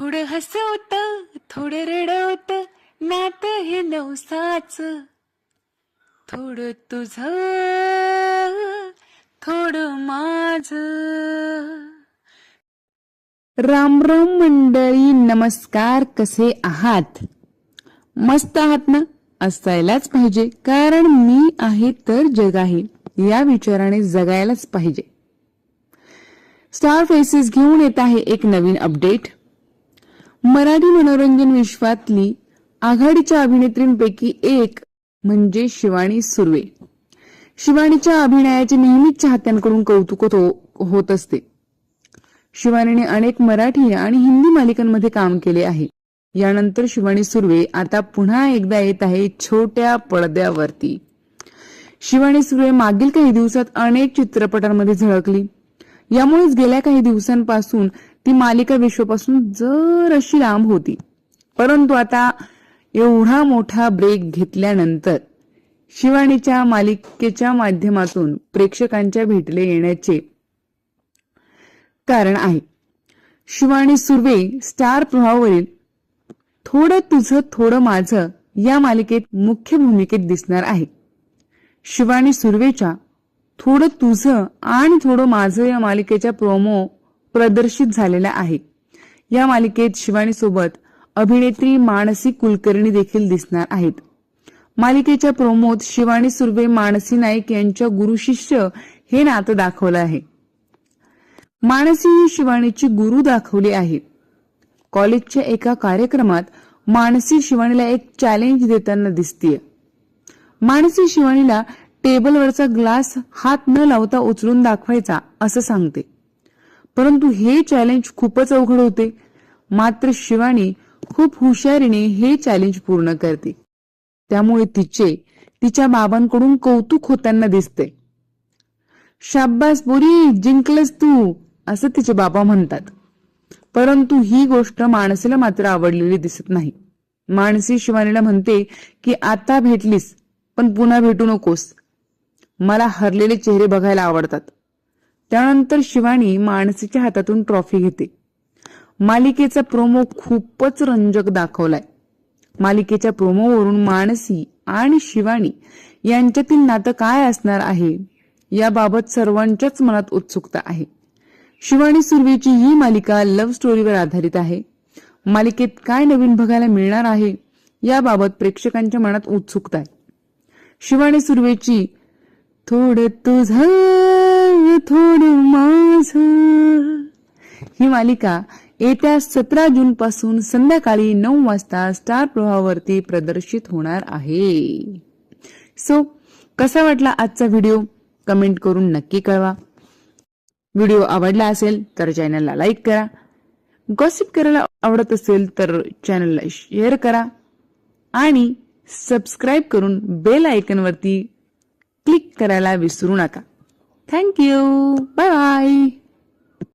थोडं हसवत थोडं रडवत नात हे नवसाच. थोडं तुझ थोडं माझ. राम राम मंडळी नमस्कार. कसे आहात? मस्त आहात ना? असायलाच पाहिजे. कारण मी आहे तर जग आहे. या विचाराने जगायलाच पाहिजे. स्टार फेसेस घेऊन येत आहे एक नवीन अपडेट मराठी मनोरंजन विश्वातली आघाडीच्या अभिनेत्रींपैकी एक म्हणजे शिवाणी सुर्वे. शिवाणीच्या अभिनयाचे नेहमीच चाहत्यांकडून कौतुक हो- होत असते. शिवानीने अनेक मराठी आणि हिंदी मालिकांमध्ये काम केले आहे. यानंतर शिवानी सुर्वे आता पुन्हा एकदा येत आहे छोट्या पडद्यावरती. शिवानी सुर्वे मागील काही दिवसात अनेक चित्रपटांमध्ये झळकली. यामुळेच गेल्या काही दिवसांपासून ती मालिका विश्वापासून जर अशी लांब होती. परंतु आता एवढा मोठा ब्रेक घेतल्यानंतर शिवानीच्या मालिकेच्या माध्यमातून प्रेक्षकांच्या भेटले येण्याचे कारण आहे. शिवानी सुर्वे स्टार प्रवाहावरील थोडं तुझं थोडं माझं या मालिकेत मुख्य भूमिकेत दिसणार आहे. शिवानी सुर्वेच्या थोडं तुझं आणि थोडं माझं या मालिकेच्या प्रोमो प्रदर्शित झालेला आहे या मालिकेत शिवानीसोबत अभिनेत्री मानसी कुलकर्णी देखील दिसणार आहेत. मालिकेच्या प्रोमोत शिवानी सुर्वे मानसी नाईक यांच्या गुरु शिष्य हे नातं दाखवलं आहे. मानसी ही शिवानीची गुरु दाखवली आहे कॉलेजच्या एका कार्यक्रमात मानसी शिवानीला एक चॅलेंज देताना दिसतीये. मानसी शिवानीला टेबलवरचा ग्लास हात न लावता उचलून दाखवायचा असं सांगते. परंतु हे चॅलेंज खूपच अवघड होते. मात्र शिवानी खूप हुशारीने हे चॅलेंज पूर्ण करते. त्यामुळे तिचे तिच्या बाबांकडून कौतुक होताना दिसते. शाब्बास बोरी जिंकलस तू असं तिचे बाबा म्हणतात. परंतु ही गोष्ट मानसीला मात्र आवडलेली दिसत नाही. मानसी शिवानीला म्हणते की आता भेटलीस पण पुन्हा भेटू नकोस. मला हरलेले चेहरे बघायला आवडतात. त्यानंतर शिवानी मानसीच्या हातातून ट्रॉफी घेते. मालिकेचा प्रोमो खूपच रंजक दाखवलाय. मालिकेच्या प्रोमोवरून मानसी आणि शिवानी यांच्यातील नातं काय असणार आहे याबाबत सर्वांच्याच मनात उत्सुकता आहे. शिवानी सुर्वेची ही मालिका लव्ह स्टोरीवर आधारित आहे. मालिकेत काय नवीन बघायला मिळणार आहे याबाबत प्रेक्षकांच्या मनात उत्सुकता आहे. शिवानी सुर्वेची थोडं तुझं ही मालिका येत्या सतरा जून पासून संध्याकाळी नऊ वाजता स्टार प्रवाहावरती प्रदर्शित होणार आहे. सो कसा वाटला आजचा व्हिडिओ? कमेंट करून नक्की कळवा. व्हिडिओ आवडला असेल तर चॅनलला लाईक करा. गॉसिप करायला आवडत असेल तर चॅनलला शेअर करा. आणि सबस्क्राईब करून बेल आयकनवरती क्लिक करायला विसरू नका. Thank you bye bye.